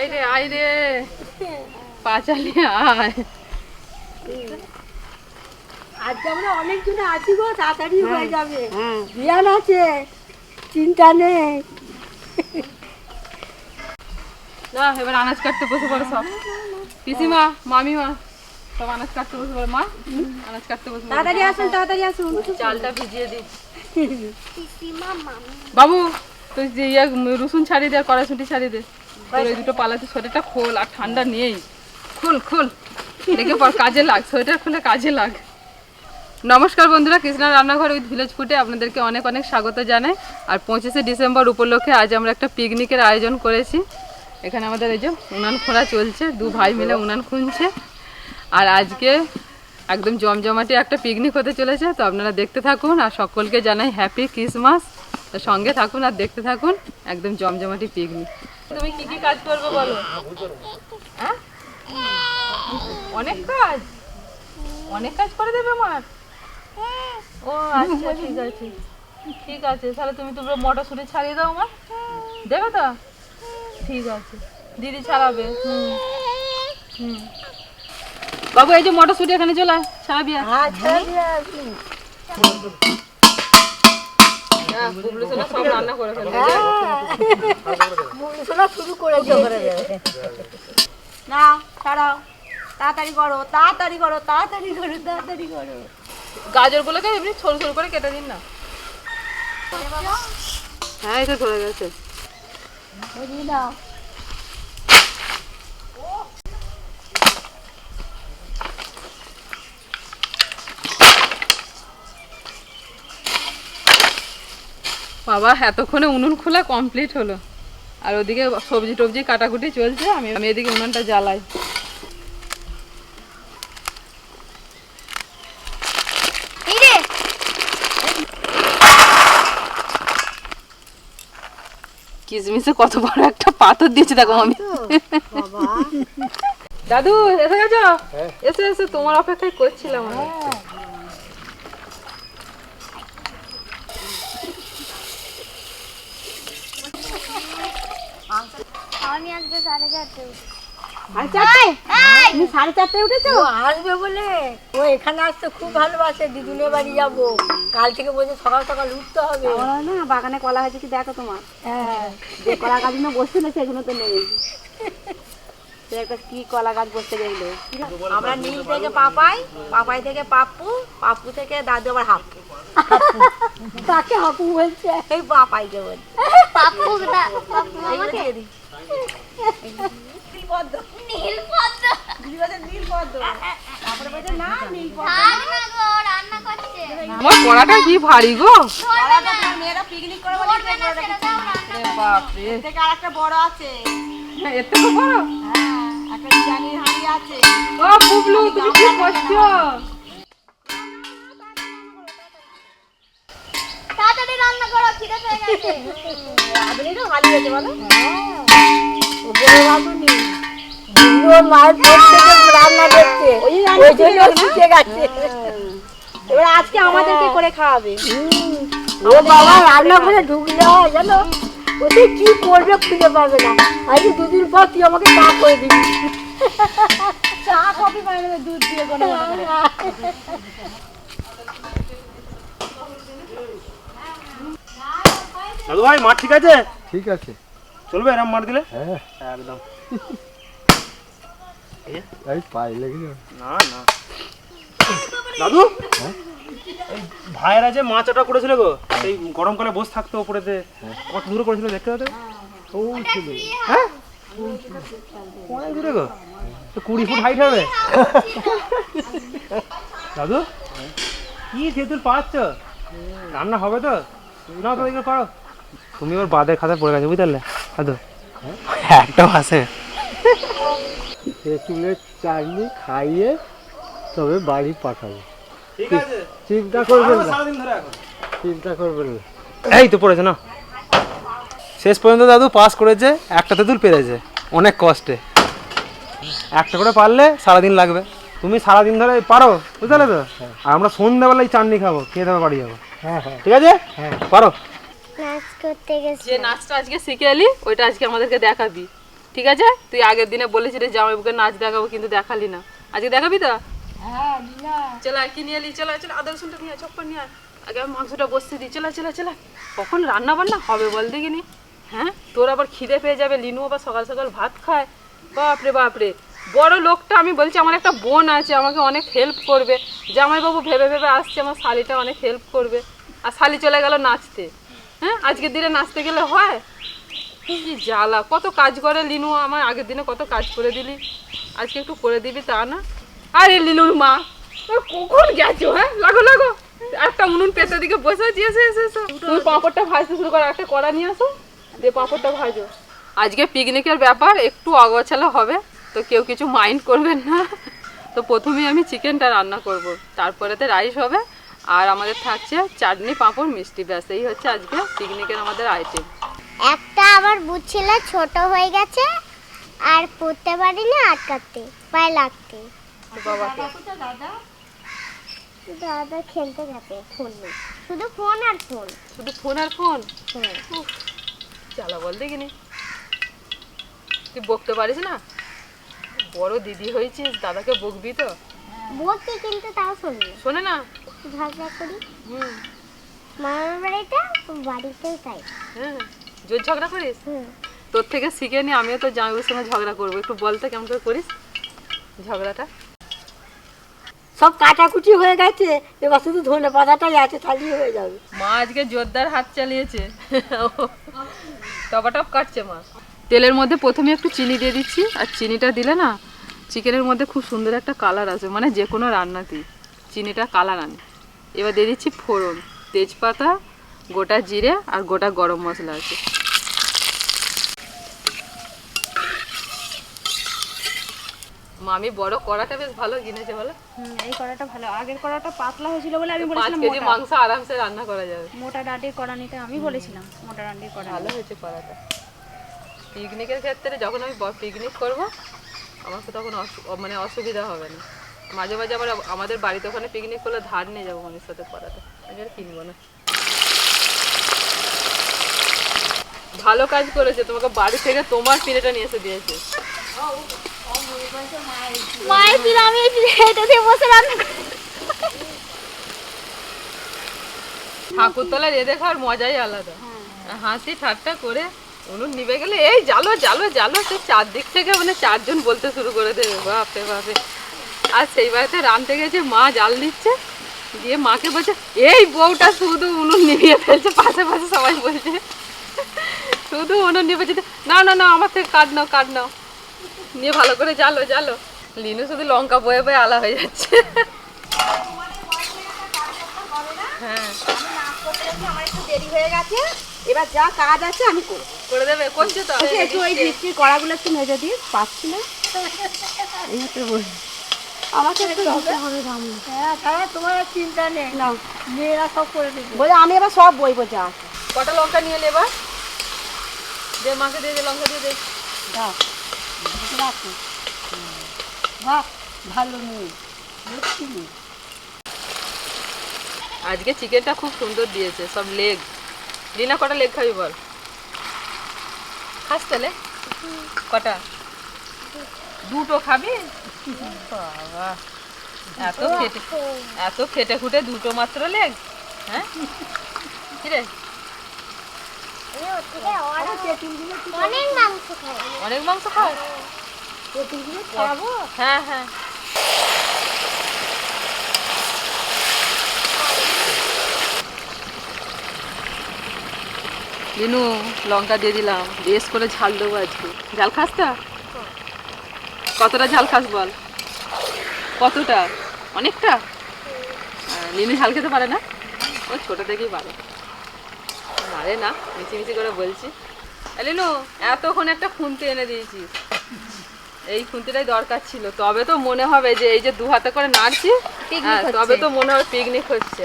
আয় রে আয় রে। পা চালিয়ে আয় আজকে আমরা অনেকজনে আছি গো তাড়াতাড়ি হয়ে যাবে। হ্যাঁ। বিয়ান আছে চিন্তা নেই। না এবার আনাজ কাটতে বসে পড়ো সব। পিসিমা মামিমা সব আনাজ কাটতে বসে পড়ো। মা আনাজ কাটতে বসে তাড়াতাড়ি আসুন তাড়াতাড়ি আসুন। চালটা ভিজিয়ে দিই। বাবু তুই যে ইয়ে রসুন ছাড়িয়ে দে আর কড়াইশুঁটি ছাড়িয়ে দে। তোর দুটো পালাতে সোয়েটারটা খোল, আর ঠান্ডা নেই। খোল খোল। দেখে পর কাজে লাগ, সোয়েটার খুলে কাজে লাগ। নমস্কার বন্ধুরা কৃষ্ণা রান্নাঘর উইথ ভিলেজ ফুটে আপনাদেরকে অনেক অনেক স্বাগত জানাই। আর পঁচিশে ডিসেম্বর উপলক্ষে আজ আমরা একটা পিকনিকের আয়োজন করেছি। এখানে আমাদের এই যে উনান খোঁড়া চলছে, দু ভাই মিলে উনান খুঁজছে। আর আজকে একদম জমজমাটি একটা পিকনিক হতে চলেছে, তো আপনারা দেখতে থাকুন আর সকলকে জানাই হ্যাপি ক্রিসমাস। তো সঙ্গে থাকুন আর দেখতে থাকুন, একদম জমজমাটি পিকনিক। তুমি কি কি কাজ করবে বলো? হ্যাঁ? অনেক কাজ। অনেক কাজ করে দেবে আমার ও আচ্ছা ঠিক আছে। ঠিক আছে তাহলে তুমি তোমরা মটরশুঁটি ছাড়িয়ে দাও আমার দেবে তো? ঠিক আছে। দিদি ছাড়াবে। হুম। হুম। বাবু এই যে মটরশুঁটি এখানে চলে ছাড়াবি হ্যাঁ, বুবলু সোনা সব করে ফেলবে। শোনা শুরু করেছে না ছাড়াও। তাড়াতাড়ি করো তাড়াতাড়ি করো তাড়াতাড়ি করো তাড়াতাড়ি করো। গাজরগুলোকে এমনি ছোট ছোট করে কেটে দিন না। হ্যাঁ এটা ধরে গেছে। বাবা এতক্ষণে উনুন খোলা কমপ্লিট হলো। আর ওদিকে সবজি টবজি কাটাকুটি চলছে আমি আমি এদিকে উনুনটা জ্বালাই। কিসমিসে কত বড় একটা পাথর দিয়েছে দেখো আমি। দাদু এসে গেছো? এসে এসে তোমার অপেক্ষায় করছিলাম আমি। আমি আজকে সাড়ে চারটায় উঠেছো? আসবে বলে। ও এখানে আসতে খুব ভালোবাসে দিদুনের বাড়ি যাব। কাল থেকে বলছে সকাল সকাল উঠতে হবে। না বাগানে কলা হয়েছে কি দেখো তোমার। হ্যাঁ। যে কলা সেগুলো তো নেই। একটা কি কলা গাছ বসতে দেখল? আমরা নীল থেকে পাপাই পাপাই থেকে পাপ্পু পাপ্পু থেকে দাদু আবার হাপ্পু কাকে হাপ্পু বলছে? এই পাপাইকে বলছে। পাপ্পু পাপ্পু আমাকে? দিয়ে দিই নীলপদ্ম তারপরে বলছে না নীল থাক না গো রান্না করছে আমার কড়াটা কি ভারী গো? পড়াটা মেয়েরা পিকনিক করে বলে এর থেকে আর একটা বড়? আছে এর থেকে বড় হ্যাঁ একটা বিরিয়ানির হাঁড়ি আছে ও বুবলু তুমি কি করছ? তাড়াতাড়ি রান্না করো খিদে পেয়ে গেছে। আপনি তো ভালো হয়েছে বলো। ওর মায়ের পেট থেকে রান্না দেখছে ওই জন্য শিখে গেছে। এবার আজকে আমাদেরকে করে খাওয়াবে। ও বাবা রান্না করে জানো? ওতে কি করবে খুঁজে পাবে না। আজ দুদিন পর তুই আমাকে চা করে দিবি। চা কফি বানাবে দুধ দিয়ে কোনো দাদু ভাই মাঠ ঠিক আছে? ঠিক আছে। চলবে এরম মাঠ দিলে? হ্যাঁ। একদম। এই পায়ে লেগে যাবে। না না। দাদু? এই ভাইয়েরা যে মাছ ওটা করেছিল গো সেই গরমকালে বসে থাকতো উপরেতে কত দূরে করেছিল দেখতে ও ছিল। হ্যাঁ? অনেক দূরে গো। তো কুড়ি ফুট হাইট হবে। দাদু? কি তেঁতুল পাচ্ছ? রান্না হবে তো? না তো এগুলো পারো। তুমি ওর বাদের খাতা পড়ে গেছে বুঝতে পারলে? দাদু একটাও আছে। তেঁতুলের চাটনি খাইয়ে তবে বাড়ি পাঠাবো। ঠিক আছে। চিন্তা করবেন না। সারাদিন ধরে চিন্তা করবেন না। এই তো পড়েছে না। শেষ পর্যন্ত দাদু পাস করেছে একটা তেঁতুল পেরেছে অনেক কষ্টে। একটা করে পারলে সারাদিন লাগবে। তুমি সারাদিন ধরে পারো বুঝতে পারলে তো আর আমরা সন্ধ্যাবেলায় চাটনি খাব খেয়ে দেবে বাড়ি যাব। হ্যাঁ হ্যাঁ। ঠিক আছে? পারো? নাচ করতে গেছে। যে নাচটা আজকে শিখে এলি ওইটা আজকে আমাদেরকে দেখাবি। ঠিক আছে? তুই আগের দিনে বলেছিলি জামাইবাবুকে নাচ দেখাবো কিন্তু দেখালি না। আজকে দেখাবি তো? হ্যাঁ চলো কি নিয়ে এলি? চলো চলো আদা রসুনটা নিয়ে আয়, চপ্পর নিয়ে আগে আমি মাংসটা বসতে দিই। চলো চলো চলো। কখন রান্না বান্না হবে বল দেখিনি? হ্যাঁ? তোর আবার খিদে পেয়ে যাবে লিনু আবার সকাল সকাল ভাত খায়। বাপরে বাপরে। বড় লোকটা আমি বলছি আমার একটা বোন আছে আমাকে অনেক হেল্প করবে। জামাইবাবু ভেবে ভেবে আসছে আমার শালিটা অনেক হেল্প করবে। আর শালি চলে গেল নাচতে। হ্যাঁ আজকের দিনে নাচতে গেলে হয়? কি জ্বালা কত কাজ করে লিনু আমার আগের দিনে কত কাজ করে দিলি। আজকে একটু করে দিবি তা না? আরে লিনুর মা কখন গেছো হ্যাঁ? লাগো লাগো। একটা উনুন পেটের দিকে বসে আছি এসে এসে তুমি পাঁপড়টা ভাজতে শুরু করো একটা কড়া নিয়ে আসো। দিয়ে পাঁপড়টা ভাজো। আজকে পিকনিকের ব্যাপার একটু অগোছালো হবে তো কেউ কিছু মাইন্ড করবেন না। তো প্রথমেই আমি চিকেনটা রান্না করব তারপরেতে রাইস হবে। আর আমাদের থাকছে চাটনি পাঁপড় মিষ্টি। ব্যাস এই হচ্ছে আজকে পিকনিকের আমাদের আইটেম একটা আবার বুঝছিলে ছোট হয়ে গেছে আর পড়তে পারি না আটকাতে পায়ে লাগতে। বাবাকে। দাদা খেলতে থাকে ফোন নেই শুধু ফোন আর ফোন শুধু ফোন আর ফোন হ্যাঁ। চালা বল দেখিনি। তুই বকতে পারিস না? বড় দিদি হয়েছিস দাদাকে বকবি তো? বলছি কিন্তু তাও শুনবি শোনে না? ঝগড়া করি। হুম। মামার বাড়িটা বাড়িতেও তাই। হ্যাঁ জোর ঝগড়া করিস? হুম তোর থেকে শিখে নি আমিও তো জামাইবাবুর সঙ্গে ঝগড়া করব। একটু বলতে কেমন করে করিস ঝগড়াটা? সব কাটাকুটি হয়ে গেছে এবার শুধু ধনে পাতাটাই আছে তাহলেই হয়ে যাবে। মা আজকে জোরদার হাত চালিয়েছে। টপাটপ কাটছে মা। তেলের মধ্যে প্রথমে একটু চিনি দিয়ে দিচ্ছি আর চিনিটা দিলে না চিকেনের মধ্যে খুব সুন্দর একটা কালার আসবে মানে যে কোনো রান্নাতেই। চিনিটা কালার আনে। এবার দিয়ে দিচ্ছি ফোড়ন। তেজপাতা গোটা জিরে আর গোটা গরম মশলা আছে। মামি বড় কড়াটা বেশ ভালো কিনেছে বলো। হুম, এই কড়াটা ভালো। আগের কড়াটা পাতলা হয়েছিল বলে আমি পাঁচ বলেছিলাম কেজি মাংস আরামসে রান্না করা যাবে। মোটা ডাটির কড়া নিতে আমি বলেছিলাম মোটা ডাটির কড়া ভালো হয়েছে করাটা পিকনিকের ক্ষেত্রে যখন আমি পিকনিক করব আমাকে তখন অসু- মানে অসুবিধা হবে না। মাঝে মাঝে আবার আমাদের বাড়িতে ওখানে পিকনিক করলে ধার নিয়ে যাব মামির সাথে করাতে আমি আর কিনবো না। ভালো কাজ করেছে তোমাকে বাড়ি থেকে তোমার পিলেটা নিয়ে এসে দিয়েছে। মায়ের আমি এই দিয়ে বসে রান্না ঠাকুরতলার এ দেখার মজাই আলাদা। হাসি ঠাট্টা করে উনুন নিবে গেলে এই জালো জালো জালো সে চারদিক থেকে মানে চারজন বলতে শুরু করে দেবে। বাপে বাপরে। আর সেই বাড়িতে রাঁধতে গেছে মা জাল দিচ্ছে দিয়ে মাকে বলছে এই বউটা শুধু উনুন নিভিয়ে ফেলছে। পাশে পাশে সবাই বলছে শুধু উনুন বলছে না না না আমার থেকে কাট নাও কাট নাও। নিয়ে ভালো করে জালো জালো লিনু শুধু লঙ্কা বয়ে বয়ে আলা হয়ে যাচ্ছে। হ্যাঁ। আমার একটু দেরি হয়ে গেছে এবার যা কাজ আছে আমি করব। করে দেবে করছে তো? একটু ওই মিষ্টির কড়াগুলো একটু মেজে দিস পাচ্ছি না আমাকে একটু দিতে হবে হ্যাঁ তোমার চিন্তা নেই। নাও মেয়েরা সব করে দেবে। বলে আমি এবার সব বইবো যা। কটা লঙ্কা নিয়ে নেবা দে মাকে দিয়ে দে লঙ্কা দিয়ে দে। দাও রাখো। বাহ ভালো মেয়ে। লক্ষ্মী মেয়ে। আজকে চিকেনটা খুব সুন্দর দিয়েছে সব লেগ। রিনা কটা লেগ খাবি বল? খাস তাহলে? কটা? দুটো খাবি? বাবা। এত খেটে এত খেটে খুটে দুটো মাত্র লেগ হ্যাঁ? কিরে? অনেক মাংস খায় অনেক মাংস খাও? হ্যাঁ হ্যাঁ। লিনু লঙ্কা দিয়ে দিলাম। বেশ করে ঝাল দেবো আজকে। ঝাল খাস তা? কতটা ঝাল খাস বল? কতটা? অনেকটা? লিনু ঝাল খেতে পারে না? ও ছোটো থেকেই পারে। মারে না মিছিমিছি করে বলছি। লিনু এতক্ষণ একটা খুন্তি এনে দিয়েছি। এই খুন্তিটাই দরকার ছিল। তবে তো মনে হবে যে এই যে দু হাতে করে নাড়ছি হ্যাঁ, তবে তো মনে হবে পিকনিক হচ্ছে।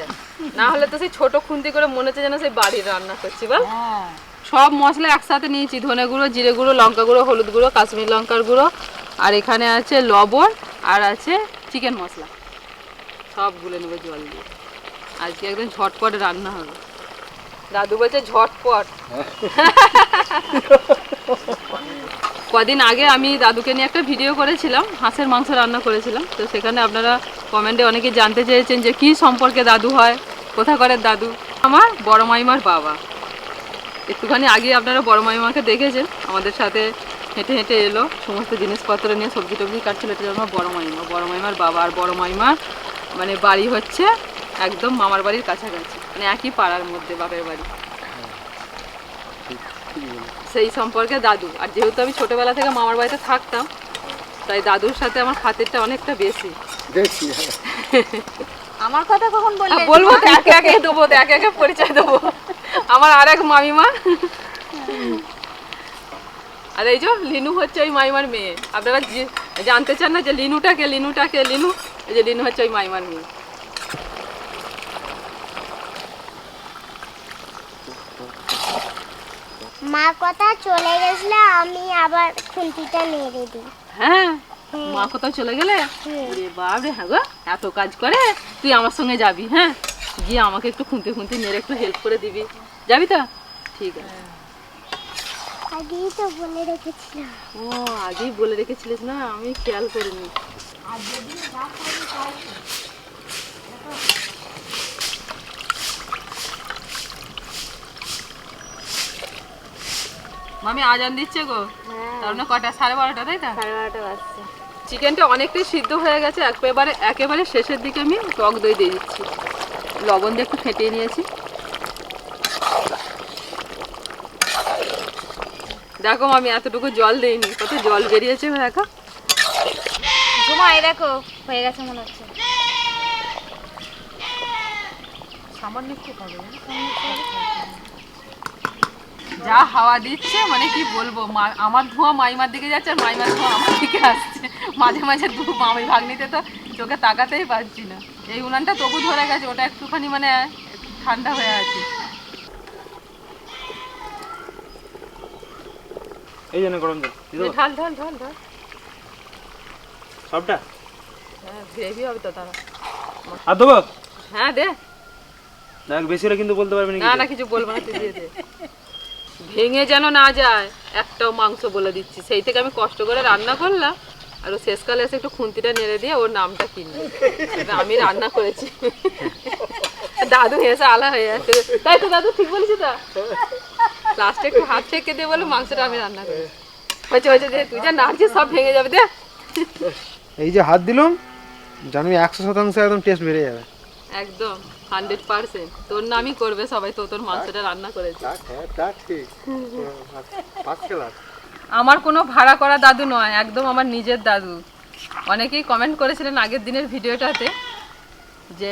না হলে তো সেই ছোট খুন্তি করে মনে হচ্ছে যেন সেই বাড়ির রান্না করছি বল। হ্যাঁ। সব মশলা একসাথে নিয়েছি। ধনে গুঁড়ো জিরে গুঁড়ো লঙ্কা গুঁড়ো হলুদ গুঁড়ো কাশ্মীর লঙ্কার গুঁড়ো আর এখানে আছে লবণ আর আছে চিকেন মশলা। সব গুলে নেব জল দিয়ে। আজকে একদম ঝটপট রান্না হবে। দাদু বলছে ঝটপট। কদিন আগে আমি দাদুকে নিয়ে একটা ভিডিও করেছিলাম, হাঁসের মাংস রান্না করেছিলাম। তো সেখানে আপনারা কমেন্টে অনেকে জানতে চেয়েছেন যে কি সম্পর্কে দাদু হয় কোথা করে দাদু? আমার বড় মাইমার বাবা। একটুখানি আগে আপনারা বড় মাইমাকে দেখেছেন, আমাদের সাথে হেঁটে হেঁটে এলো সমস্ত জিনিসপত্র নিয়ে সবজি টবজি কাটছিল এটা আমার বড় মাইমা বড় মাইমার বাবা আর বড় মাইমার মানে বাড়ি হচ্ছে একদম মামার বাড়ির কাছাকাছি মানে একই পাড়ার মধ্যে বাপের বাড়ি। সেই সম্পর্কে দাদু আর যেহেতু আমি ছোটবেলা থেকে মামার বাড়িতে থাকতাম তাই দাদুর সাথে আমার খাতিরটা অনেকটা বেশি। আমার কথা কখন বললে? হ্যাঁ, বলব তো একে একে দেবো তো একে একে পরিচয় দেবো। আমার আর এক মামিমা। আর এই যে লিনু হচ্ছে ওই মাইমার মেয়ে। আপনারা জানতে চান না যে লিনুটাকে লিনুটাকে লিনু? এই যে লিনু হচ্ছে ওই মাইমার মেয়ে। মা কথা চলে গেছলে আমি আবার খুন্তিটা নেড়ে দিই। হ্যাঁ? মা কোথাও চলে গেলে? ওরে বাপ রে হ্যাঁ গো এত কাজ করে তুই আমার সঙ্গে যাবি হ্যাঁ? গিয়ে আমাকে একটু খুঁতে খুঁতে নেড়ে একটু হেল্প করে দিবি। যাবি তো? ঠিক আছে। আগেই তো বলে রেখেছিলাম। ও আগেই বলে রেখেছিলিস না? আমি খেয়াল করিনি। মামি আজান দিচ্ছে গো? তার মানে কটা? সাড়ে বারোটা তাই তো? সাড়ে বারোটা বাজছে। চিকেনটা অনেকটাই সিদ্ধ হয়ে গেছে। একেবারে একেবারে শেষের দিকে আমি টক দই দিয়ে দিচ্ছি। লবণ দিয়ে একটু ফেটিয়ে নিয়েছি। দেখো আমি এতটুকু জল দিইনি। কত জল বেরিয়েছে দেখো। এই দেখো হয়ে গেছে মনে হচ্ছে। সামান্য একটু হবে যা হাওয়া দিচ্ছে মানে কি বলব মা- আমার ধোঁয়া মাইমার দিকে যাচ্ছে আর মাইমার ধোঁয়া আমার দিকে আসছে। মাঝে মাঝে দু মামি ভাগ্নিতে তো চোখে তাকাতেই পারছি না। এই উনানটা তবু ধরে গেছে ওটা একটুখানি মানে ঠান্ডা হয়ে আছে। এই জন্য গরম জল ঢাল ঢাল ঢাল ঢাল। সবটা? হ্যাঁ গ্রেভি হবে তো তারা আর দেবো? হ্যাঁ দে। দেখ বেশি হলে কিন্তু বলতে পারবি না না কিছু। বলব না তুই দিয়ে দে। ভেঙে যেন না যায় একটাও মাংস বলে দিচ্ছি। সেই থেকে আমি কষ্ট করে রান্না করলাম আর ও শেষকালে এসে একটু খুন্তিটা নেড়ে দিয়ে ওর নামটা কিনবে আমি রান্না করেছি। দাদু হেসে আলা হয়ে যাচ্ছে তাই তো দাদু ঠিক বলেছি তো। লাস্টে একটু হাত ছেঁকে দিয়ে বলে মাংসটা আমি রান্না করেছি হয়েছে হয়েছে দে তুই যা নাড়ছিস সব ভেঙে যাবে দে। এই যে হাত দিলাম জানবি একশো শতাংশ একদম টেস্ট বেড়ে যাবে। একদম হান্ড্রেড পার্সেন্ট তোর নামই করবে সবাই তো তোর মাংসটা রান্না করেছে। আমার কোনো ভাড়া করা দাদু নয় একদম আমার নিজের দাদু। অনেকেই কমেন্ট করেছিলেন আগের দিনের ভিডিওটাতে যে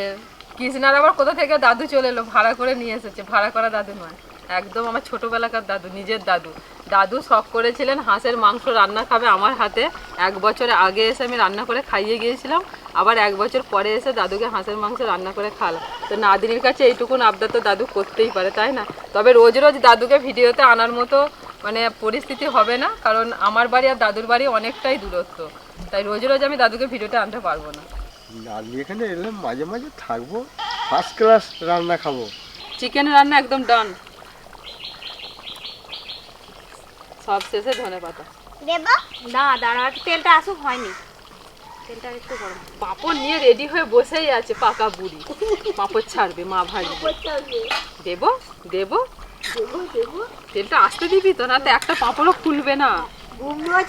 কৃষ্ণার আবার কোথা থেকে দাদু চলে এলো? ভাড়া করে নিয়ে এসেছে। ভাড়া করা দাদু নয়। একদম আমার ছোটবেলাকার দাদু, নিজের দাদু। দাদু শখ করেছিলেন হাঁসের মাংস রান্না খাবে আমার হাতে। এক বছর আগে এসে আমি রান্না করে খাইয়ে গিয়েছিলাম। আবার এক বছর পরে এসে দাদুকে হাঁসের মাংস রান্না করে খাওয়ালাম। তো নাদিনীর কাছে এইটুকুন আবদার তো দাদু করতেই পারে, তাই না? তবে রোজ রোজ দাদুকে ভিডিওতে আনার মতো মানে পরিস্থিতি হবে না। কারণ আমার বাড়ি আর দাদুর বাড়ি অনেকটাই দূরত্ব। তাই রোজ রোজ আমি দাদুকে ভিডিওতে আনতে পারব না। আমি এখানে এলে মাঝে মাঝে থাকব ফার্স্ট ক্লাস রান্না খাব। চিকেন রান্না একদম ডান সব শেষে ধনে পাতা। দেব? না দাঁড়া তেলটা আসুক হয়নি। তেলটা একটু গরম। পাঁপড় নিয়ে রেডি হয়ে বসেই আছে পাকা বুড়ি। পাঁপড় ছাড়বে মা ভাজবে দেবো দেবো। তেলটা আসতে দিবি তো না তো একটা পাঁপড়ও খুলবে না।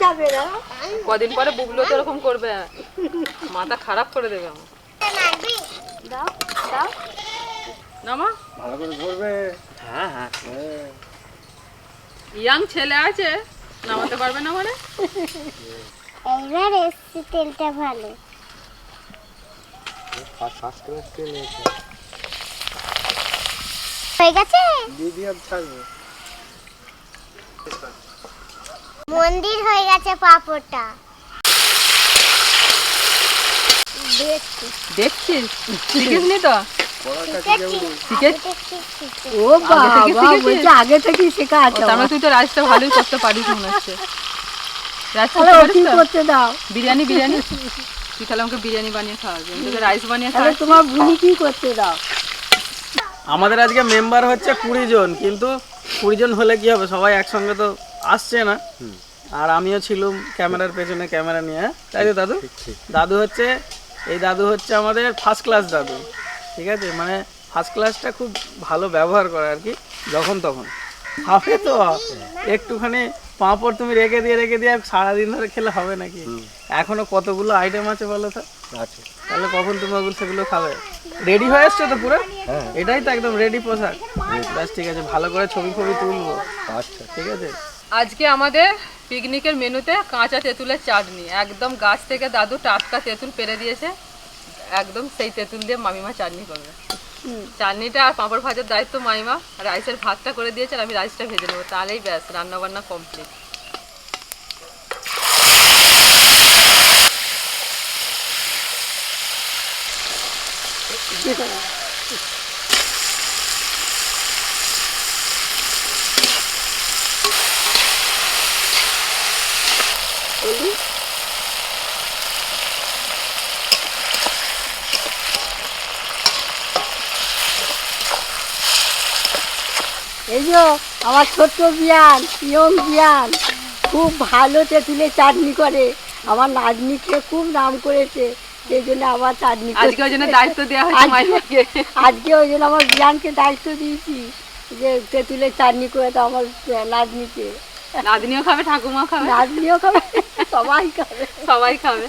যাবে না। কদিন পরে বুগলো তো এরকম করবে। মাথা খারাপ করে দেবে আমার। দাও দাও। না মা? ভালো করে করবে হ্যাঁ হ্যাঁ। ইয়াং ছেলে আছে নামাতে পারবে না মানে এইবার এসছি তেলটা ভালো। হয়ে গেছে? দিদি আর ছাড়বে। মন্দির হয়ে গেছে পাপড়টা। দেখছি। দেখছিস? তো? শিখেছি। শিখেছ শিখেছি। ও বাবা আগে থেকেই শেখা আছে তার মানে তুই তো রাইসটা ভালোই করতে পারিস মনে হচ্ছে। করতে ও পারিস কি তো? করতে দাও? বিরিয়ানি বিরিয়ানি? তুই তাহলে আমাকে বিরিয়ানি বানিয়ে খাওয়াবি আমি তোকে রাইস বানিয়ে তাহলে তোমার বুনি কি করতে দাও? আমাদের আজকে মেম্বার হচ্ছে কুড়ি জন কিন্তু কুড়ি জন হলে কি হবে? সবাই একসঙ্গে তো আসছে না। আর আমিও ছিলাম ক্যামেরার পেছনে ক্যামেরা নিয়ে হ্যাঁ? তাই তো দাদু? দাদু হচ্ছে এই দাদু হচ্ছে আমাদের ফার্স্ট ক্লাস দাদু ঠিক আছে? মানে ফার্স্ট ক্লাসটা খুব ভালো ব্যবহার করে আর কি যখন তখন। হবে তো একটুখানি পাঁপড় তুমি রেখে দিয়ে রেখে দিয়ে সারাদিন ধরে খেলে হবে নাকি? এখনও কতগুলো আইটেম আছে বলো তো? আছে। তাহলে কখন তুমি ওগুলো সেগুলো খাবে? রেডি হয়ে এসছো তো পুরো? এটাই তো একদম রেডি পোশাক। ব্যাস ঠিক আছে ভালো করে ছবি ফবি তুলবো। আচ্ছা। ঠিক আছে? আজকে আমাদের পিকনিকের মেনুতে কাঁচা তেঁতুলের চাটনি। একদম গাছ থেকে দাদু টাটকা তেঁতুল পেরে দিয়েছে। একদম সেই তেঁতুল দিয়ে মামিমা চাটনি করবে। চাটনিটা আর পাঁপড় ভাজার দায়িত্ব মামিমা। রাইসের ভাতটা করে দিয়েছে আর আমি রাইসটা ভেজে নেব। তাহলেই ব্যাস রান্নাবান্না কমপ্লিট যে আমার ছোট্ট বিয়ান ইয়ং বিয়ান খুব ভালো তেঁতুলের চাটনি করে। আমার নাতনি খেয়ে খুব নাম করেছে সেই জন্য আমার চাটনি আজকে ওই জন্য দায়িত্ব দেওয়া হয়েছে আজকে- আজকে ওই জন্য আমার বিয়ানকে দায়িত্ব দিয়েছি যে তেঁতুলের চাটনি করে দাও আমার নাতনিকে। নাদিনীও খাবে ঠাকুমাও খাবে। নাতনিও খাবে সবাই খাবে। সবাই খাবে।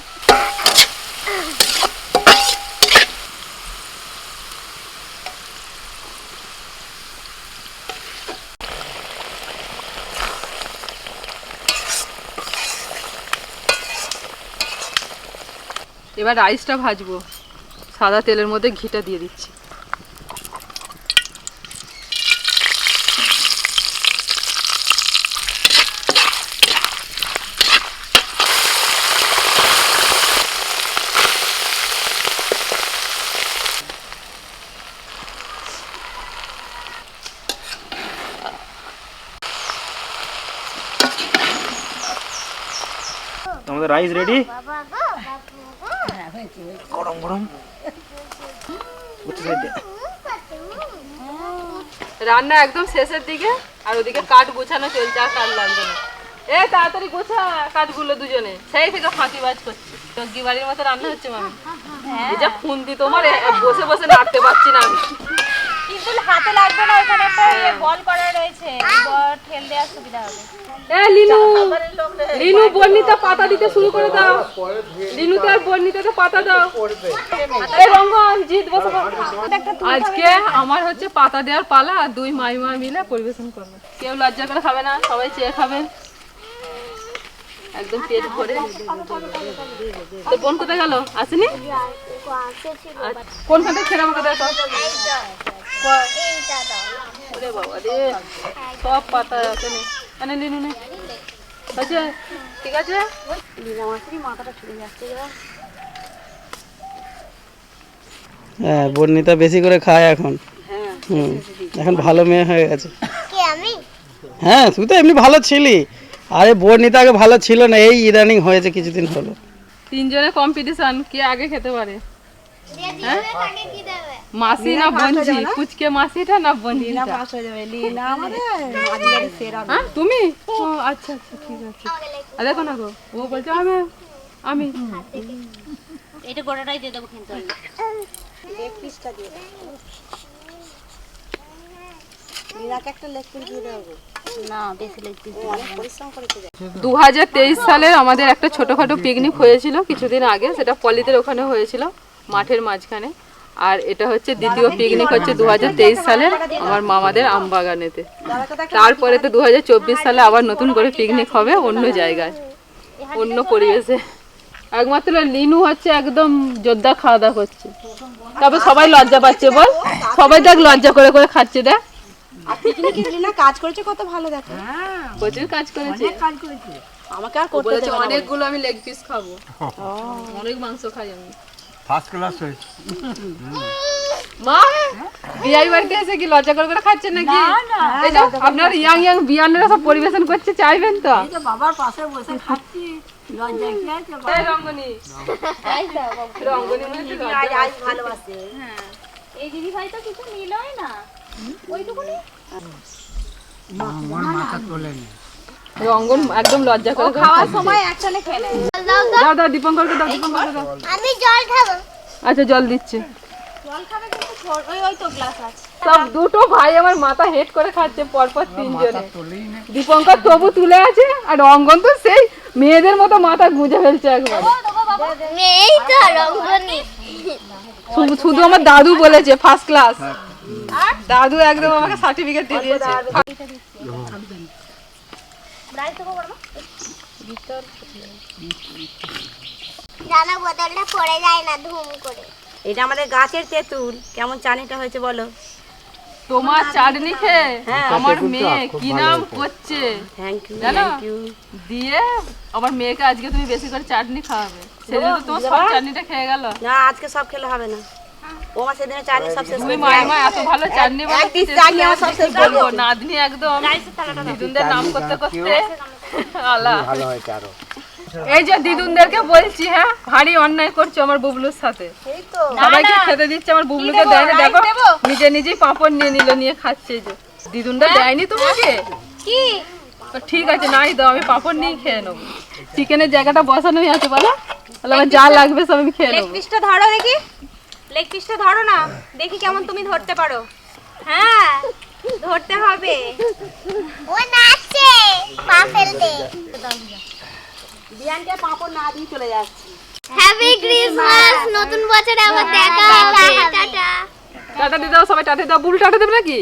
এবার রাইসটা ভাজবো। সাদা তেলের মধ্যে ঘিটা দিয়ে দিচ্ছি। আমাদের রাইস রেডি গরম গরম। রান্না একদম শেষের দিকে আর ওদিকে কাঠ গোছানো চলছে আর কাঠ লাগবে না। এ তাড়াতাড়ি গোছা কাঠগুলো দুজনে। সেই থেকে ফাঁকি বাজ করছে। টঙ্কি বাড়ির মতো রান্না হচ্ছে মামি। এই যা খুন্দি তোমার বসে বসে নাড়তে পারছি না আমি। কিন্তু হাতে লাগবে না ওখানে একটা ইয়ে বল করা রয়েছে। বল ঠেল দেওয়ার সুবিধা হবে। এ লিনু! লিনু বর্ণিতা পাতা দিতে শুরু করে দাও। লিনু তার বর্ণিতাতে পাতা দাও। এই রঙ্গন জিত বসে আজকে আমার হচ্ছে পাতা দেওয়ার পালা আর দুই মাইমা মিলে পরিবেশন করবে। কেউ লজ্জা করে খাবে না সবাই চেয়ে খাবে। একদম পেট ভরে। তো বোন কোথায় গেল? আসেনি? কোনখানটা ছেড়ে আমাকে দেখো এইটা ওরে বাবা রে সব পাতা আছে নে। এনে লিনু নে আচ্ছা ঠিক আছে? হ্যাঁ বর্ণিতা বেশি করে খায় এখন। হুম এখন ভালো মেয়ে হয়ে গেছে। হ্যাঁ তুই তো এমনি ভালো ছিলি। আরে বর্ণিতা আগে ভালো ছিল না এই ইদানিং হয়েছে কিছুদিন হলো। তিনজনের কম্পিটিশন কে আগে খেতে পারে? দিয়ে দিবে তাকে কি দেবে? মাসি না বঞ্জি পুচকে মাসিটা না বঞ্জিটা হ্যাঁ তুমি? ও আচ্ছা আচ্ছা ঠিক আছে। আর দেখো না গো ও বলছে আমি আমি। এটা গোটাটাই দিয়ে দেবো কিন্তু। না বেশি লেগ পিস দু হাজার তেইশ সালের আমাদের একটা ছোটখাটো পিকনিক হয়েছিল কিছুদিন আগে সেটা পলিতের ওখানে হয়েছিল। মাঠের মাঝখানে। আর এটা হচ্ছে দ্বিতীয় পিকনিক হচ্ছে দু সালের আমার মামাদের আমবাগানেতে। তারপরে তো দু হাজার চব্বিশ সালে আবার নতুন করে পিকনিক হবে অন্য জায়গায় অন্য পরিবেশে। একমাত্র লিনু হচ্ছে একদম যোদ্ধা খাওয়া দাওয়া করছে। তবে সবাই লজ্জা পাচ্ছে বল। সবাই দেখ লজ্জা করে করে খাচ্ছে দেখ। কাজ করেছে কত ভালো দেখো। প্রচুর কাজ করেছে। আমাকে আর বলেছে অনেকগুলো আমি লেগ পিস খাব। অনেক মাংস খাই আমি। ফার্স্ট ক্লাস হয়েছে। মা বিয়াই বাড়িতে এসে কি লজ্জা করে করে খাচ্ছেন নাকি? এই যে আপনার ইয়াং ইয়াং বিয়ানরা সব পরিবেশন করছে চাইবেন তো? এই তো বাবার পাশে বসে খাচ্ছি লজ্জা কি আছে এই রঙ্গনি। রঙ্গনি মানে তো লজ্জা পাচ্ছে। এই দিদি ভাই তো কিছু নিলই না। ওইটুকুনি? রঙ্গন একদম লজ্জা করে খাওয়ার সময় খেয়ে নেয়। দাও দাও দীপঙ্করকে দাও দীপঙ্করকে দাও। আমি জল খাব। আচ্ছা জল দিচ্ছে। জল খাবে কিন্তু ওই ওই তো গ্লাস আছে। সব দুটো ভাই আমার মাথা হেড করে খাচ্ছে পরপর তিনজনে। দীপঙ্কর তবু তুলে আছে আর অঙ্গন তো সেই মেয়েদের মতো মাথা গুঁজে ফেলছে একবার। এই তো রঙ্গনি শুধু- শুধু আমার দাদু বলেছে ফার্স্ট ক্লাস দাদু একদম আমাকে সার্টিফিকেট দিয়ে দিয়েছে। জানো বোতলটা পড়ে যায় না ধুম করে। এটা আমাদের গাছের তেঁতুল। কেমন চানিটা হয়েছে বলো? তোমার চাটনি খেয়ে হ্যাঁ। আমার মেয়ে কি নাম করছে? থ্যাংক ইউ জানো? দিয়ে আমার মেয়েকে আজকে তুমি বেশি করে চাটনি খাওয়াবে। সেজন্য তো তোমার সব চাটনিটা খেয়ে গেল। না আজকে সব খেলে হবে না। ও আমার সেদিনে চাটনি সব শেষ করে মায়ের মা এত ভালো চাটনি এক dish চাটনি আমার সব শেষ করে দিয়েছে। একদম দিদুনদের নাম করতে করতে। আলা ভালো হয়েছে আরও এই যে দিদুনদেরকে বলছি হ্যাঁ ভারী অন্যায় করছ আমার বুবলুর সাথে। সবাইকে খেতে দিচ্ছে আমার বুবলুকে দেয় না দেখো নিজে নিজেই পাঁপড় নিয়ে নিল নিয়ে খাচ্ছে যে। দিদুনটা দেয়নি তোমাকে? কি? ঠিক আছে নাই দাও আমি পাঁপড় নিয়ে খেয়ে নেব। চিকেনের জায়গাটা বসানোই আছে বলো। তাহলে আমার যা লাগবে সব আমি খেয়ে নেব। পিসটা ধরো দেখি। লেগ পিসটা ধরো না দেখি কেমন তুমি ধরতে পারো। হ্যাঁ ধরতে হবে। ও নাচছে পা ফেলতে। বিয়ানকে পাপড় না দিয়ে চলে যাচ্ছি। হ্যাপি ক্রিসমাস নতুন বছরে আবার দেখা হবে। Tata tata. দিয়ে দাও সবাই টাটা দাও বুল টাটা দেবে নাকি?